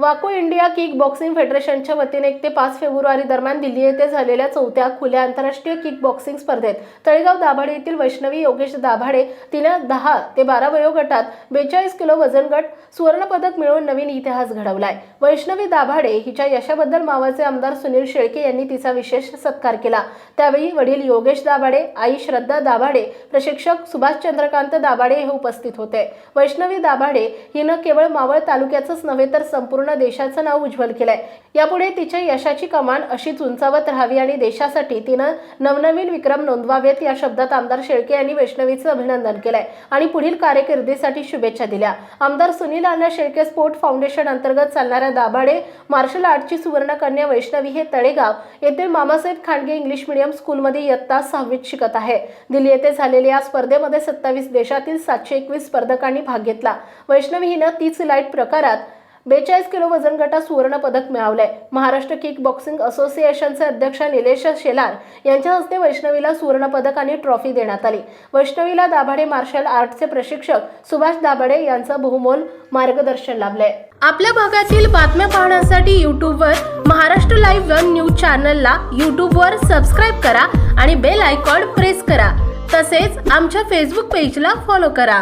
वाको India kick boxing फेडरेशनच्या वतीने एक ते पाच फेब्रुवारी दरम्यान दिल्ली येथे झालेल्या चौथ्या खुल्या आंतरराष्ट्रीय किक बॉक्सिंग स्पर्धेत तळेगाव दाभाडे येथील वैष्णवी योगेश दाभाडे तिने दहा ते बारा वयोगटात बेचाळीस किलो वजन गट सुवर्णपदक मिळवून नवीन इतिहास घडवलाय. वैष्णवी दाभाडे हिच्या यशाबद्दल मावाचे आमदार सुनील शेळके यांनी तिचा विशेष सत्कार केला. त्यावेळी वडील योगेश दाभाडे आई श्रद्धा दाभाडे प्रशिक्षक सुभाष चंद्रकांत दाभाडे हे उपस्थित होते. वैष्णवी दाभाडे हिनं केवळ मावळ तालुक्याचंच नव्हे तर संपूर्ण देशाचं नाव उज्ज्वल केलंय. यापुढे तिच्या यशाची कमान अशीच उंचावत राहावी आणि देशासाठी तिनं नवनवीन विक्रम नोंदवावेत या शब्दात आमदार शेळके यांनी वैष्णवीचं अभिनंदन केलंय. आणि पुढील कारकिर्दीसाठी शुभेच्छा दिल्या. आमदार सुनील अण्णा शेळके स्पोर्ट फाउंडेशन अंतर्गत चालणाऱ्या दाभाडे मार्शल आर्टची सुवर्णकन्या वैष्णवी हे तळेगाव येथील मामासाहेब खांडगे इंग्लिश मिडियम स्कूलमध्ये इयत्ता सहावीत शिकत आहे. दिल्ली येथे झालेल्या या स्पर्धेमध्ये सत्तावीस देशातील सातशे एकवीस स्पर्धकांनी भाग घेतला. वैष्णवी हिनं तीच लाइट प्रकारात बेचाळीस किलो वजन गटात सुवर्ण पदक मिळवलंय. महाराष्ट्र किक बॉक्सिंग असोसिएशनचे अध्यक्ष निलेश शेलार यांच्या हस्ते वैष्णवीला सुवर्ण पदक आणि ट्रॉफी देण्यात आली. वैष्णवीला दाभाडे मार्शल आर्टचे प्रशिक्षक सुभाष दाभाडे यांचं बहुमोल मार्गदर्शन लाभलंय. आपल्या भागातील बातम्या पाहण्यासाठी यूट्यूबवर महाराष्ट्र लाईव्ह वन न्यूज चॅनलला यूट्यूबवर सबस्क्राईब करा आणि बेल आयकॉन प्रेस करा. तसेच आमच्या फेसबुक पेजला फॉलो करा.